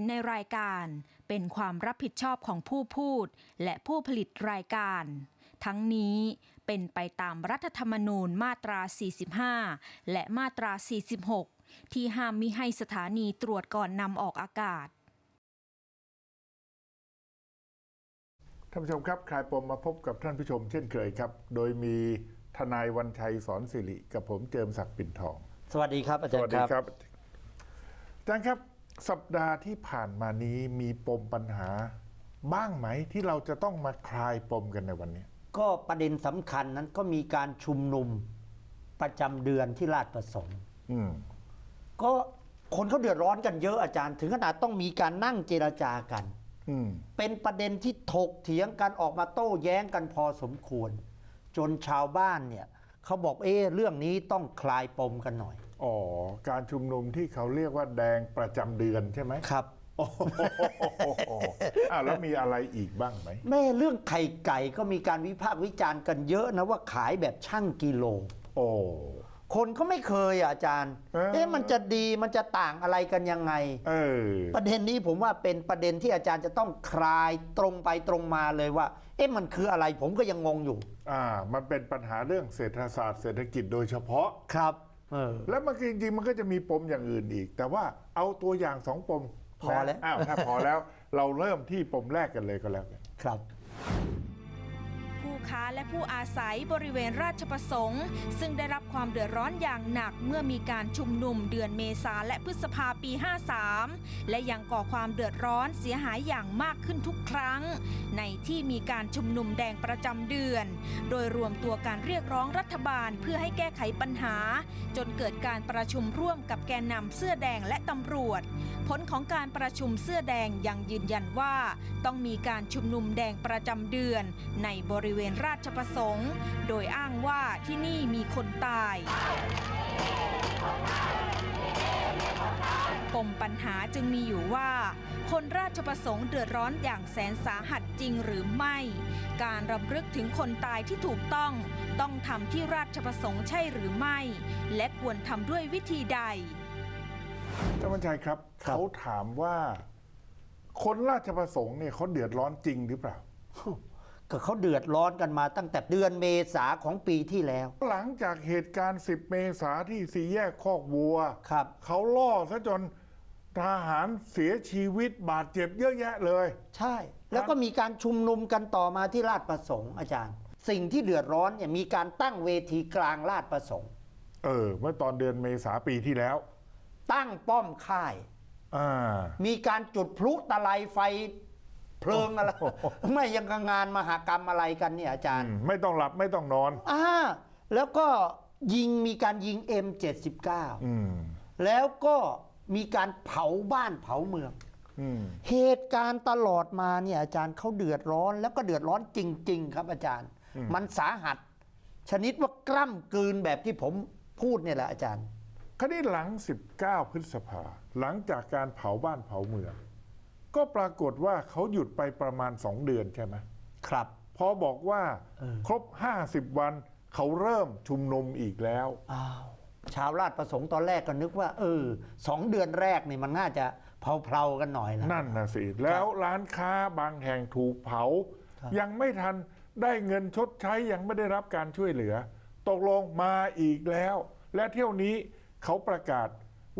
ห็นในรายการ เป็นความรับผิดชอบของผู้พูด และผู้ผลิตรายการ ทั้งนี้เป็นไปตามรัฐธรรมนูญมาตรา 45 และมาตรา 46 ที่ห้ามมิให้สถานีตรวจก่อนนำออกอากาศท่านผู้ชมครับคลายปมมาพบกับท่านผู้ชมเช่นเคยครับ โดยมีทนายวันชัยสอนสิริกับผมเจิมศักดิ์ปิ่นทอง สวัสดีครับอาสจารวัสย์ดีครับครับอาจารย์ครับ สัปดาห์ที่ผ่านมานี้มีปมปัญหาบ้างไหมที่เราจะต้องมาคลายปมกันในวันนี้ ก็ประเด็นสำคัญนั้นก็มีการชุมนุมประจำเดือนที่ราชประสงค์อืมก็คนเขาเดือดร้อนกันเยอะอาจารย์ ถึงขนาดต้องมีการนั่งเจรจากันอืมเป็นประเด็นที่ถกเถียงกันออกมาโต้แย้งกันพอสมควร จนชาวบ้านเนี่ยเขาบอกเอ๊ะเรื่องนี้ต้องคลายปมกันหน่อย อ๋อ การชุมนุมที่เขาเรียกว่าแดงประจำเดือนใช่ไหมครับ โอ้โหอ้าวแล้วมีอะไรอีกบ้างไหม แม่เรื่องไข่ไก่ก็มีการวิพากษ์วิจารณ์กันเยอะนะว่าขายแบบช่างกิโล โอ้ คนก็ไม่เคยอะอาจารย์ เออ เอ๊ะมันจะดีมันจะต่างอะไรกันยังไง เออ ประเด็นนี้ผมว่าเป็นประเด็นที่อาจารย์จะต้องคลายตรงไปตรงมาเลยว่า เอ๊ะมันคืออะไรผมก็ยังงงอยู่ อ่า มันเป็นปัญหาเรื่องเศรษฐศาสตร์เศรษฐกิจโดยเฉพาะ ครับ เออ แล้วมันก็จริงๆมันก็จะมีปมอย่างอื่นอีก แต่ว่าเอาตัวอย่างสองปมพอแล้วนะอ้าวถ้าพอแล้ว เราเริ่มที่ปมแรกกันเลยก็แล้วกัน ครับผู้ ค้าและผู้อาศัยบริเวณราชประสงค์ ซึ่งได้รับความเดือดร้อนอย่างหนักเมื่อมีการชุมนุมเดือนเมษาและพฤษภาปี 53 และยังก่อความเดือดร้อนเสียหายอย่างมากขึ้นทุกครั้ง ในที่มีการชุมนุมแดงประจำเดือน โดยรวมตัวการเรียกร้องรัฐบาลเพื่อให้แก้ไขปัญหา จนเกิดการประชุมร่วมกับแกนนำเสื้อแดงและตำรวจ ผลของการประชุมเสื้อแดงยังยืนยันว่า ต้องมีการชุมนุมแดงประจำเดือน ในบริเวณราชประสงค์ โดยอ้างว่าที่นี่มีคนตายปมปัญหาจึงมีอยู่ว่า คนราชประสงค์เดือดร้อนอย่างแสนสาหัสจริงหรือไม่ การรำลึกถึงคนตายที่ถูกต้อง ต้องทำที่ราชประสงค์ใช่หรือไม่ และควรทำด้วยวิธีใดท่านบัญชัยครับครับ เขาถามว่า คนราชประสงค์เนี่ยเขาเดือดร้อนจริงหรือเปล่าก็ เขาเดือดร้อนกันมาตั้งแต่เดือนเมษาของปีที่แล้ว หลังจากเหตุการณ์ 10 เมษาที่สี่แยกคอกวัวครับ เขาล่อซะจนทหารเสียชีวิตบาดเจ็บเยอะแยะเลย ใช่ แล้วก็มีการชุมนุมกันต่อมาที่ราชประสงค์อาจารย์ สิ่งที่เดือดร้อนเนี่ยมีการตั้งเวทีกลางราชประสงค์ เออ เมื่อตอนเดือนเมษาปีที่แล้ว ตั้งป้อมค่าย อ่า มีการจุดพลุตะไลไฟ เพลิงอะไรไม่ยังกับงานมหากรรมอะไรกันเนี่ยอาจารย์ ไม่ต้องหลับไม่ต้องนอนอ่าแล้วก็ยิงมีการยิง M79 อืมแล้วก็มีการเผาบ้านเผาเมือง อืมเหตุการณ์ตลอดมาเนี่ยอาจารย์เขาเดือดร้อนแล้วก็เดือดร้อนจริง ๆ ครับอาจารย์ มันสาหัส ชนิดว่ากล้ำกลืนแบบที่ผมพูดเนี่ยแหละอาจารย์คราวนี้หลัง 19 พฤษภาหลังจากการเผาบ้านเผาเมือง ก็ปรากฏว่าเขาหยุดไปประมาณ 2 เดือนใช่ไหมครับ พอบอกว่าเออครบ 50 วันเขาเริ่มชุมนุมอีกแล้วอ้าวชาวราชประสงค์ตอนแรกก็นึกว่า เออสองเดือนแรกนี่มันน่าจะเพลาๆกันหน่อยละนั่นนะสิแล้วร้านค้าบางแห่งถูกเผาครับยังไม่ทันได้เงินชดใช้ยังไม่ได้รับการช่วยเหลือ ตกลงมาอีกแล้ว และเที่ยวนี้เขาประกาศ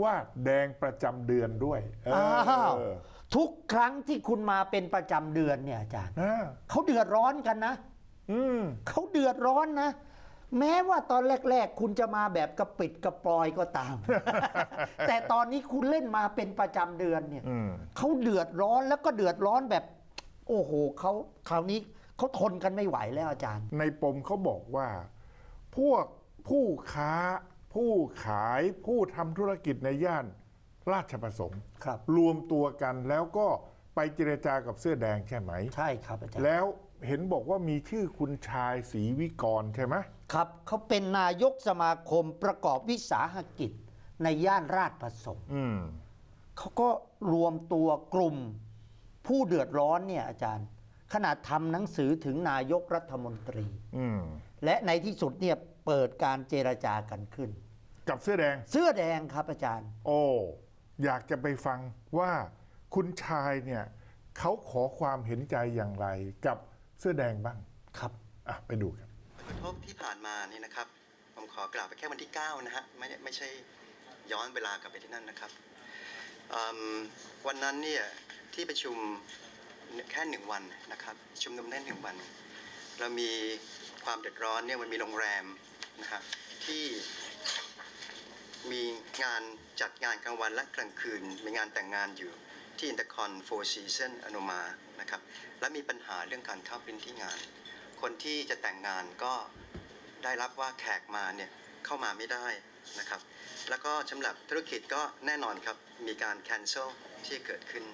ว่าแดงประจำเดือนด้วยเอออ้าว ทุกครั้งที่คุณมาเป็นประจำเดือนเนี่ยอาจารย์อ่าเขาเดือดร้อนกันนะ อืม เขาเดือดร้อนนะ แม้ว่าตอนแรก ๆ คุณจะมาแบบกระปิดกระปลอยก็ตาม แต่ตอนนี้คุณเล่นมาเป็นประจำเดือนเนี่ยอืม เขาเดือดร้อนแล้วก็เดือดร้อนแบบ โอ้โหเขาคราวนี้เขาทนกันไม่ไหวแล้วอาจารย์ ในปมเขาบอกว่า พวกผู้ค้า ผู้ขายผู้ทำธุรกิจในย่าน ราชประสงค์ครับ รวมตัวกันแล้วก็ไปเจรจากับเสื้อแดงใช่ไหม ใช่ครับอาจารย์แล้วเห็นบอกว่ามีชื่อคุณชายศรีวิกรใช่ไหมครับเขาเป็นนายกสมาคมประกอบวิสาหกิจในย่านราชประสงค์อืม เขาก็รวมตัวกลุ่มผู้เดือดร้อนเนี่ยอาจารย์ ขนาดทำหนังสือถึงนายกรัฐมนตรี อืม และในที่สุดเนี่ยเปิดการเจรจากันขึ้น กับเสื้อแดง เสื้อแดงครับอาจารย์ โอ้ อยากจะไปฟังว่าคุณชายเนี่ยเขาขอความเห็นใจอย่างไรกับเสื้อแดงบ้างครับอะไปดูกันผลกระทบที่ผ่านมานี่นะครับ ผมขอกล่าวไปแค่วันที่ 9 นะฮะไม่ได้ไม่ใช่ย้อนเวลากลับไปที่นั่นนะครับอืมวันนั้นเนี่ยที่ประชุมแค่หนึ่งวันนะครับชุมนุมแน่นหนึ่งวัน เรามีความเดือดร้อนเนี่ยมันมีโรงแรมนะฮะที่ มีงานจัดงานกลางวันและกลางคืน มีงานแต่งงานอยู่ที่อินเตอร์คอนโฟร์ซีซันอโนมานะครับ และมีปัญหาเรื่องการเข้าพื้นที่งาน คนที่จะแต่งงานก็ได้รับว่าแขกมาเนี่ยเข้ามาไม่ได้นะครับ แล้วก็สำหรับธุรกิจก็แน่นอนครับ มีการ cancel ที่เกิดขึ้น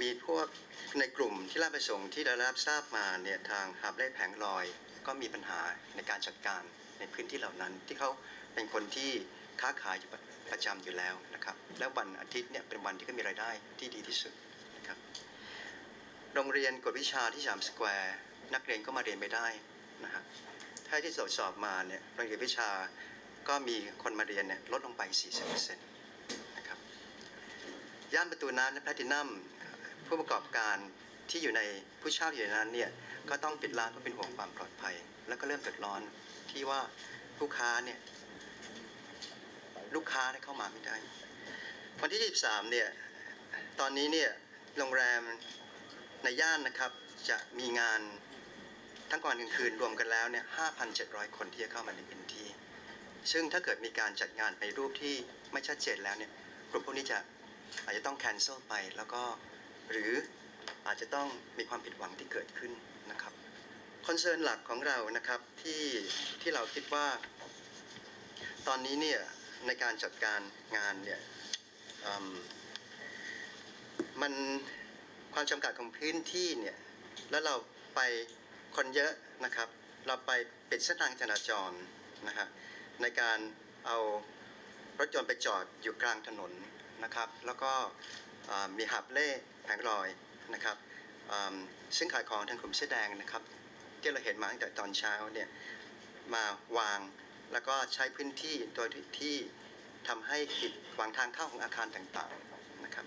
มีพวกในกลุ่มที่รับประสงค์ที่ได้รับทราบมาเนี่ยทางหาบเล่แผงลอย ก็มีปัญหาในการจัดการ ในพื้นที่เหล่านั้น ที่เขาเป็นคนที่ค้าขายอยู่ประจำอยู่แล้วนะครับแล้ววันอาทิตย์เนี่ยเป็นวันที่เขามีรายได้ที่ดีที่สุดนะครับโรงเรียนกวดวิชาที่สามสแควร์นักเรียนก็มาเรียนไม่ได้นะฮะถ้าที่ตรวจสอบมาเนี่ยโรงเรียนวิชาก็มีคนมาเรียนเนี่ยลดลงไป 40%นะครับย่านประตูน้ำและแพลตินัมผู้ประกอบการที่อยู่ในผู้เช่าอยู่ในนั้นเนี่ยก็ต้องปิดร้านเพราะเป็นห่วงความปลอดภัย แล้วก็เริ่มเดือดร้อน ที่ว่าผู้ค้าเนี่ยลูกค้าได้เข้ามาไม่ได้ วันที่ 23 เนี่ย ตอนนี้เนี่ยโรงแรมในย่านนะครับจะมีงานทั้งกลางวันกลางคืนรวมกันแล้วเนี่ย 5,700 คนที่จะเข้ามาในพื้นที่ ซึ่งถ้าเกิดมีการจัดงานในรูปที่ไม่ชัดเจนแล้วเนี่ยกลุ่มพวกนี้จะอาจจะต้อง cancel ไปแล้วก็หรืออาจจะต้องมีความผิดหวังที่เกิดขึ้น คอนเซิร์นหลักของเรานะครับที่ที่เราคิดว่า ตอนนี้เนี่ยในการจัดการงานเนี่ยมมันความจำกัดของพื้นที่เนี่ยแล้วเราไปคนเยอะนะครับ เราไปปิดเส้นทางจราจรนะฮะในการเอารถยนต์ไปจอดอยู่กลางถนนนะครับ แล้วก็มีหับเล่แผงลอยนะครับซึ่งขายของทางกลุ่มเสื้อแดงนะครับ ที่เราเห็นมาตั้งแต่ตอนเช้าเนี่ยมาวางแล้วก็ใช้พื้นที่โดยที่ทำให้ขีดขวางทางเข้าของอาคารต่างๆนะครับ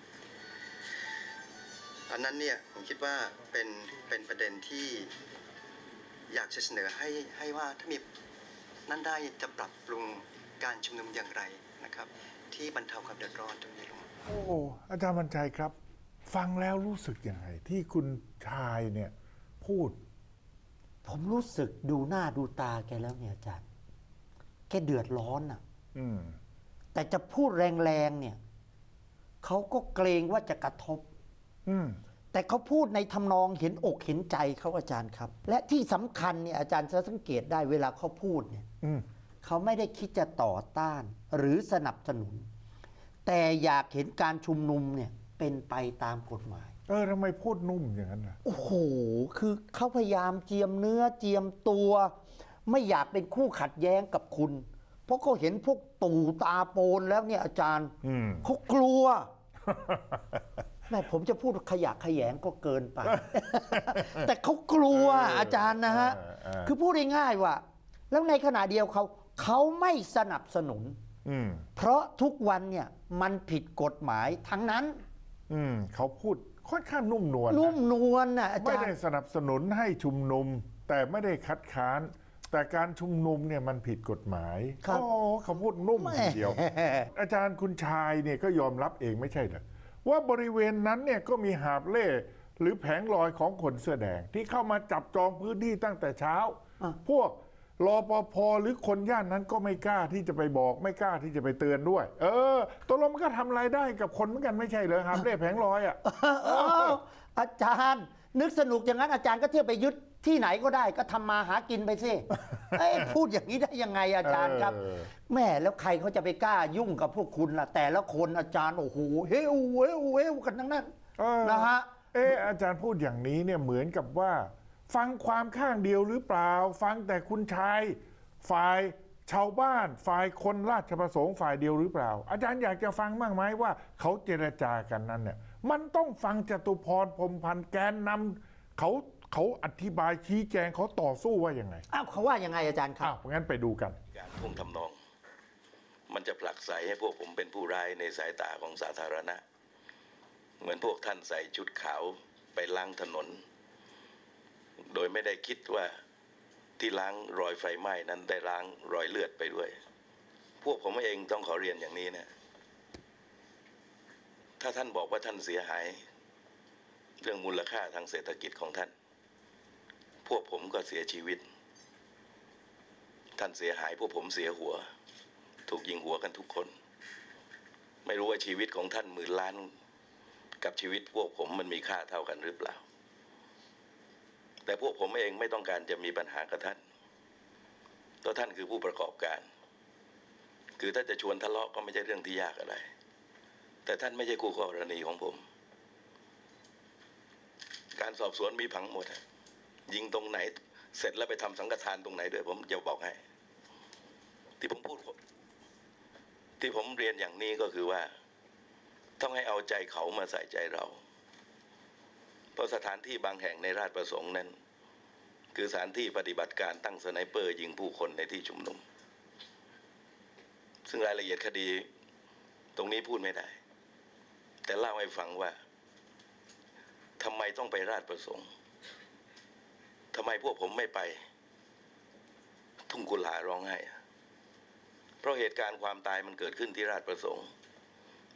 อันนั้นเนี่ยผมคิดว่าเป็นเป็นประเด็นที่อยากจะเสนอให้ให้ว่าถ้ามีนั่นได้จะปรับปรุงการชุมนุมอย่างไรนะครับ ที่บรรเทาความเดือดร้อนตรงนี้ลงโอ้อาจารย์บรรชัยครับ ฟังแล้วรู้สึกยังไงที่คุณชายเนี่ยพูด ผมรู้สึกดูหน้าดูตาแกแล้วเนี่ยอาจารย์แกเดือดร้อนอะอืมแต่จะพูดแรงๆเนี่ยเขาก็เกรงว่าจะกระทบอืมแต่เขาพูดในทำนองเห็นอกเห็นใจเขาอาจารย์ครับ และที่สำคัญเนี่ยอาจารย์จะสังเกตได้เวลาเขาพูดเนี่ยอืมเขาไม่ได้คิดจะต่อต้าน หรือสนับสนุน แต่อยากเห็นการชุมนุมเนี่ยเป็นไปตามกฎหมาย เออทำไมพูดนุ่มอย่างนั้นล่ะโอ้โห คือเขาพยายามเจียมเนื้อเจียมตัว ไม่อยากเป็นคู่ขัดแย้งกับคุณ เพราะเขาเห็นพวกตู่ตาโปนแล้วเนี่ยอาจารย์อืม เขากลัว แม่ผมจะพูดขยะแขยงก็เกินไป แต่เขากลัวเอออาจารย์นะฮะ เออเออ คือพูดง่ายๆว่า แล้วในขณะเดียวเขาเขาไม่สนับสนุน อืม เพราะทุกวันเนี่ยมันผิดกฎหมายทั้งนั้น อืมเขาพูด ค่อนข้างนุ่มนวลนะนุ่มนวลน่ะอาไม่จารได้ย์สนับสนุนให้ชุมนุม แต่ไม่ได้คัดค้าน แต่การชุมนุมเนี่ยมันผิดกฎหมายครับ โอ้เขาพูดนุ่มทีเดียว แหม อาจารย์คุณชายเนี่ยก็ยอมรับเองไม่ใช่เหรอว่าบริเวณนั้นเนี่ยก็มีหาบเล่หรือแผงลอยของคนเสื้อแดง ที่เข้ามาจับจองพื้นที่ตั้งแต่เช้า อะ พวก รอปภหรือคนย่านนั้นก็ไม่กล้าที่จะไปบอก ไม่กล้าที่จะไปเตือนด้วย เออตัวลมนก็ทำรายได้กับคนเหมือนกันไม่ใช่เหรอหาบเล่แผงลอยอะเอออาจารย์ นึกสนุกอย่างนั้นอาจารย์ก็เที่ยวไปยึดที่ไหนก็ได้ก็ทำมาหากินไปสิ เอ้ยพูดอย่างนี้ได้ยังไงอาจารย์ครับ เออ แม่แล้วใครเขาจะไปกล้ายุ่งกับพวกคุณล่ะ แต่ละคนอาจารย์โอ้โหเฮ้วเฮ้วเฮ้วกันทั้งนั้นเออนะฮะ เอออาจารย์พูดอย่างนี้เนี่ยเหมือนกับว่า ฟังความข้างเดียวหรือเปล่า ฟังแต่คุณชายฝ่ายชาวบ้านฝ่ายคนราชประสงค์ฝ่ายเดียวหรือเปล่า อาจารย์อยากจะฟังบ้างไหมว่าเขาเจรจากันนั้นเนี่ยมันต้องฟังจตุพรพรหมพันธ์แกนนำเขาเขาอธิบายชี้แจงเขาต่อสู้ว่ายังไงอ้าวเขาว่ายังไงอาจารย์ครัอ้าบวงั้นไปดูกันการท่วงทำนอง มันจะผลักใสให้พวกผมเป็นผู้ร้ายในสายตาของสาธารณะ เหมือนพวกท่านใส่ชุดขาวไปล้างถนน โดยไม่ได้คิดว่าที่ล้างรอยไฟไหม้นั้นได้ล้างรอยเลือดไปด้วย พวกผมเองต้องขอเรียนอย่างนี้นะ ถ้าท่านบอกว่าท่านเสียหาย เรื่องมูลค่าทางเศรษฐกิจของท่าน พวกผมก็เสียชีวิต ท่านเสียหายพวกผมเสียหัว ถูกยิงหัวกันทุกคน ไม่รู้ว่าชีวิตของท่านหมื่นล้าน กับชีวิตพวกผมมันมีค่าเท่ากันหรือเปล่า แต่พวกผมเองไม่ต้องการจะมีปัญหากับท่านเพราะท่านคือผู้ประกอบการ คือถ้าจะชวนทะเลาะก็ไม่ใช่เรื่องที่ยากอะไร แต่ท่านไม่ใช่คู่กรณีของผม การสอบสวนมีผังหมด ยิงตรงไหน เสร็จแล้วไปทำสังฆทานตรงไหนด้วย ผมจะบอกให้ ที่ผมพูด ที่ผมเรียนอย่างนี้ก็คือว่า ต้องให้เอาใจเขามาใส่ใจเรา ราะสถานที่บางแห่งในราชประสงค์นั้น คือสถานที่ปฏิบัติการตั้งสไนเปอร์ยิงผู้คนในที่ชุมนุม ซึ่งรายละเอียดคดีตรงนี้พูดไม่ได้ แต่เล่าให้ฟังว่าทำไมต้องไปราชประสงค์ทำไมพวกผมไม่ไป ทุ่งกุลาร้องไห้เพราะเหตุการณ์ความตายมันเกิดขึ้นที่ราชประสงค์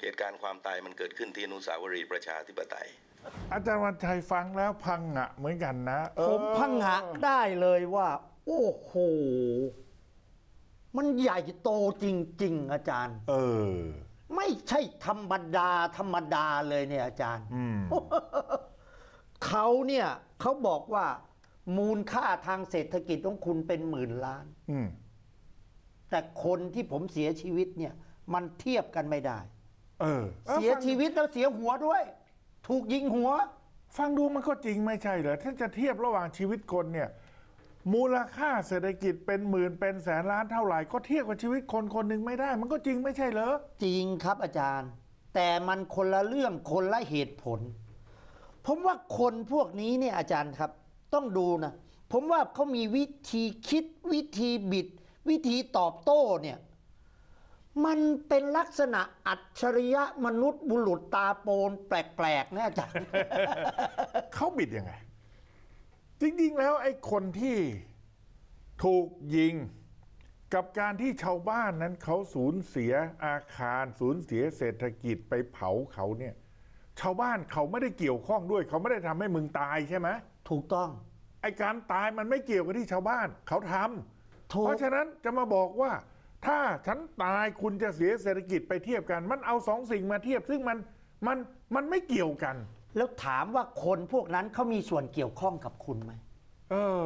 เหตุการณ์ความตายมันเกิดขึ้นที่อนุสาวรีย์ประชาธิปไตย อาจารย์วันชัยฟังแล้วพังงะเหมือนกันนะเออผมพังงะได้เลยว่า โอ้โห มันใหญ่โตจริง ๆ อาจารย์ เออ ไม่ใช่ธรรมดา ธรรมดาเลยเนี่ยอาจารย์ อืม เขาเนี่ยเขาบอกว่า มูลค่าทางเศรษฐกิจของคุณเป็นหมื่นล้าน อืม แต่คนที่ผมเสียชีวิตเนี่ย มันเทียบกันไม่ได้ เออออเสียฟังชีวิตแล้วเสียหัวด้วย ถูกยิงหัว ฟังดูมันก็จริงไม่ใช่เหรอถ้าจะเทียบระหว่างชีวิตคนเนี่ยมูลค่าเศรษฐกิจเป็นหมื่นเป็นแสนล้านเท่าไหร่ ก็เทียบกับชีวิตคนคนหนึ่งไม่ได้ มันก็จริงไม่ใช่เหรอจริงครับอาจารย์ แต่มันคนละเรื่องคนละเหตุผล ผมว่าคนพวกนี้เนี่ยอาจารย์ครับ ต้องดูนะ ผมว่าเขามีวิธีคิดวิธีบิด วิธีตอบโต้เนี่ย มันเป็นลักษณะอัจฉริยะมนุษย์บุรุษตาโปนแปลกๆนะอาจารย์ เขาบิดยังไง จริงๆ แล้วไอ้คนที่ถูกยิงกับการที่ชาวบ้านนั้นเขาสูญเสียอาคารสูญเสียเศรษฐกิจไปเผาเขาเนี่ย ชาวบ้านเขาไม่ได้เกี่ยวข้องด้วย เขาไม่ได้ทำให้มึงตายใช่ไหมถูกต้อง ไอ้การตายมันไม่เกี่ยวกับที่ชาวบ้าน เขาทำถูก เพราะฉะนั้นจะมาบอกว่า ถ้าฉันตายคุณจะเสียเศรษฐกิจไปเทียบกัน มันเอาสองสิ่งมาเทียบ ซึ่งมันมันมันไม่เกี่ยวกัน แล้วถามว่าคนพวกนั้นเขามีส่วนเกี่ยวข้องกับคุณไหมเออ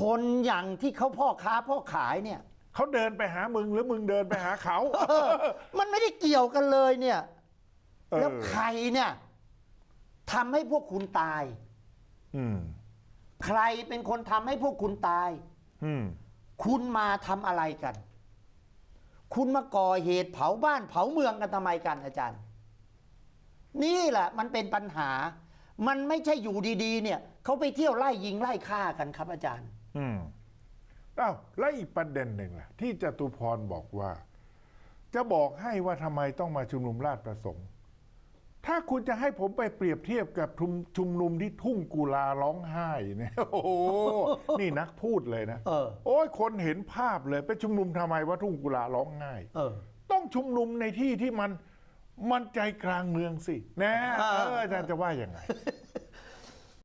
คนอย่างที่เขาพ่อค้าพ่อขายเนี่ยเขาเดินไปหามึงหรือมึงเดินไปหาเขา เออมันไม่ได้เกี่ยวกันเลยเนี่ย เออ แล้วใครเนี่ยทำให้พวกคุณตาย อืม ใครเป็นคนทำให้พวกคุณตาย อืม คุณมาทำอะไรกัน คุณมาก่อเหตุเผาบ้านเผาเมืองกันทำไมกันอาจารย์ นี่แหละมันเป็นปัญหา มันไม่ใช่อยู่ดีๆ เนี่ยเขาไปเที่ยวไล่ยิงไล่ฆ่ากันครับอาจารย์ อืมอ้าวแล้วอีกประเด็นหนึ่งล่ะ ที่จตุพรบอกว่า จะบอกให้ว่าทำไมต้องมาชุมนุมราชประสงค์ ถ้าคุณจะให้ผมไปเปรียบเทียบกับชุมชุมนุมที่ทุ่งกุลาร้องไห้เนี่ยโอ้โหนี่นักพูดเลยนะเออ โอ้ยคนเห็นภาพเลยไปชุมนุมทำไมว่าทุ่งกุลาร้องไห้ เออ ต้องชุมนุมในที่ที่มันมันใจกลางเมืองสิ นะเออเอออาจารย์จะว่ายังไง